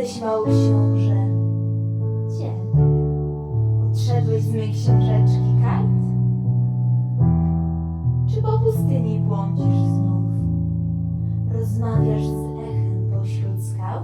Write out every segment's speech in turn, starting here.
jesteś książę. Gdzie? Odszedłeś z mej książeczki kajt? Czy po pustyni błądzisz znów? Rozmawiasz z echem pośród skał?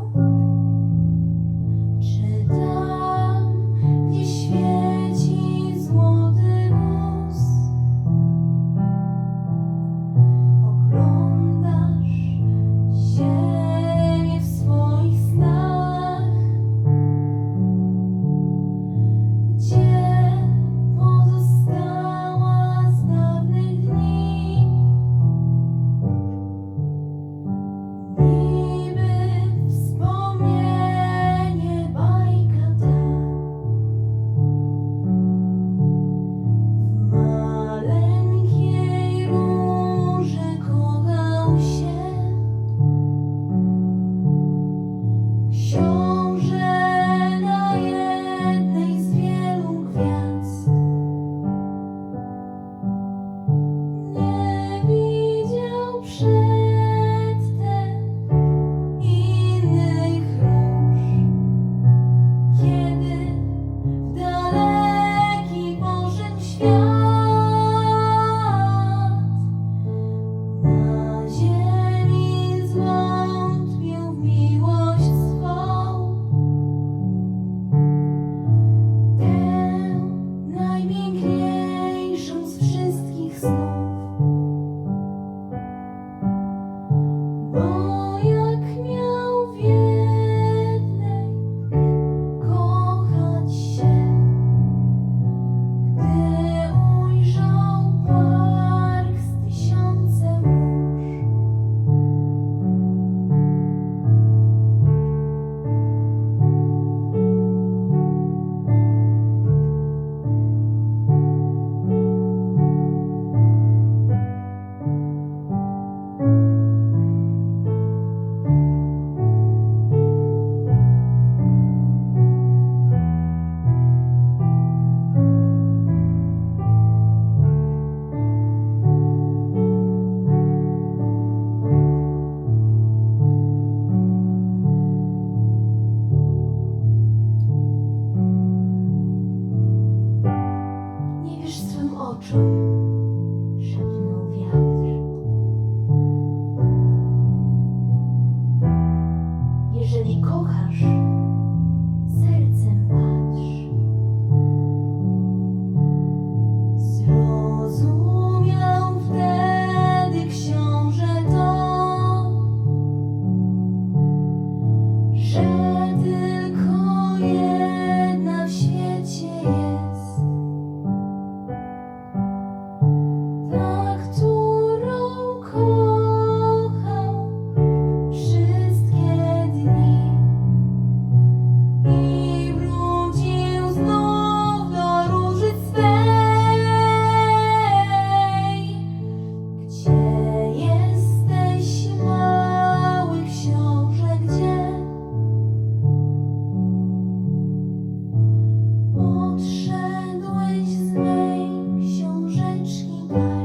oczom szepnął. Jeżeli kochasz, sercem patrz. Zrozumiał wtedy książę to, że one.